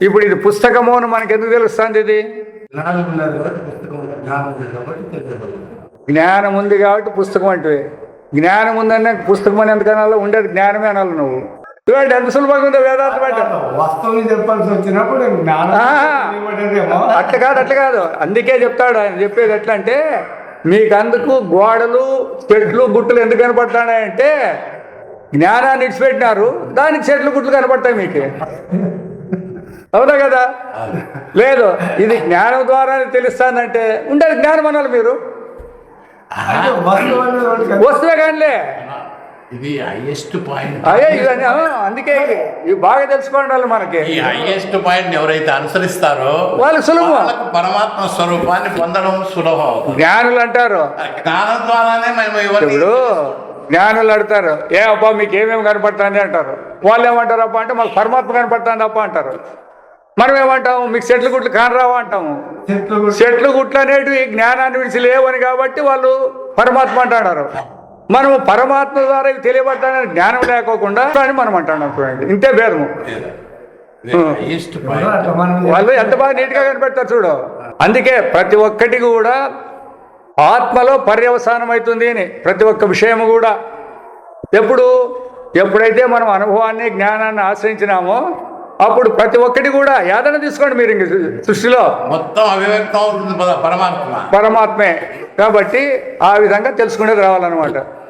ఇప్పుడు ఇది పుస్తకము అని మనకి ఎందుకు తెలుస్తుంది ఇది? జ్ఞానం ఉంది. కాబట్టి పుస్తకం అంటే జ్ఞానం ఉందనే పుస్తకం అని ఎందుకనాలో ఉండేది జ్ఞానమే అనాలి నువ్వు. చూడండి ఎంత సులభంగా ఉందో వేదాంతం అంటే. వస్తువుని చెప్పాల్సి వచ్చినప్పుడు. అట్లా కాదు అట్లా కాదు. అందుకే చెప్తాడు ఆయన చెప్పేది ఎట్లా అంటే మీకు అందుకు గోడలు చెట్లు గుట్టలు ఎందుకు కనపడతాయంటే జ్ఞానాన్ని ఇడిచిపెట్టినారు దానికి చెట్లు గుట్లు కనపడతాయి మీకు. అవునా కదా? లేదు ఇది జ్ఞానం ద్వారా తెలుస్తానంటే ఉండేది జ్ఞానం అనాలి మీరు. వస్తువు కానిలే. ఇది హైయెస్ట్ పాయింట్ అందుకే ఇవి బాగా తెలుసుకోండి వాళ్ళు మనకి. ఈ హైయెస్ట్ పాయింట్ ఎవరైతే అనుసరిస్తారో వాళ్ళకి సులభం. పరమాత్మ స్వరూపాన్ని పొందడం సులభం జ్ఞానులు అంటారు. జ్ఞానం ద్వారానే మేము ఇప్పుడు జ్ఞానులు అడతారు ఏ అబ్బా మీకు ఏమేమి కనపడుతుంది? అంటారు. వాళ్ళు ఏమంటారు అబ్బా అంటే మాకు పరమాత్మ కనపడుతుంది అబ్బా అంటారు. మనం ఏమంటాము మీకు చెట్లు గుట్లు కానరావా అంటాము చెట్లు గుట్లు అనేటివి జ్ఞానాన్ని విడిచి లేవని కాబట్టి వాళ్ళు పరమాత్మ అంటున్నారు మనం పరమాత్మ ద్వారా ఇవి జ్ఞానం లేకోకుండా అని మనం అంటున్నాం చూడండి. ఇంతే భేదము. వాళ్ళు ఎంత బాగా నీట్గా కనిపెడతారు చూడు. అందుకే ప్రతి ఒక్కటి కూడా ఆత్మలో పర్యవసానం అవుతుంది అని ప్రతి ఒక్క విషయము కూడా. ఎప్పుడు? ఎప్పుడైతే మనం అనుభవాన్ని జ్ఞానాన్ని ఆశ్రయించినామో అప్పుడు ప్రతి ఒక్కటి కూడా యాదన తీసుకోండి మీరు ఇంక సృష్టిలో. మొత్తం అవివ్యక్తం అవుతుంది పరమాత్మ. పరమాత్మే. కాబట్టి ఆ విధంగా తెలుసుకునేది రావాలన్నమాట.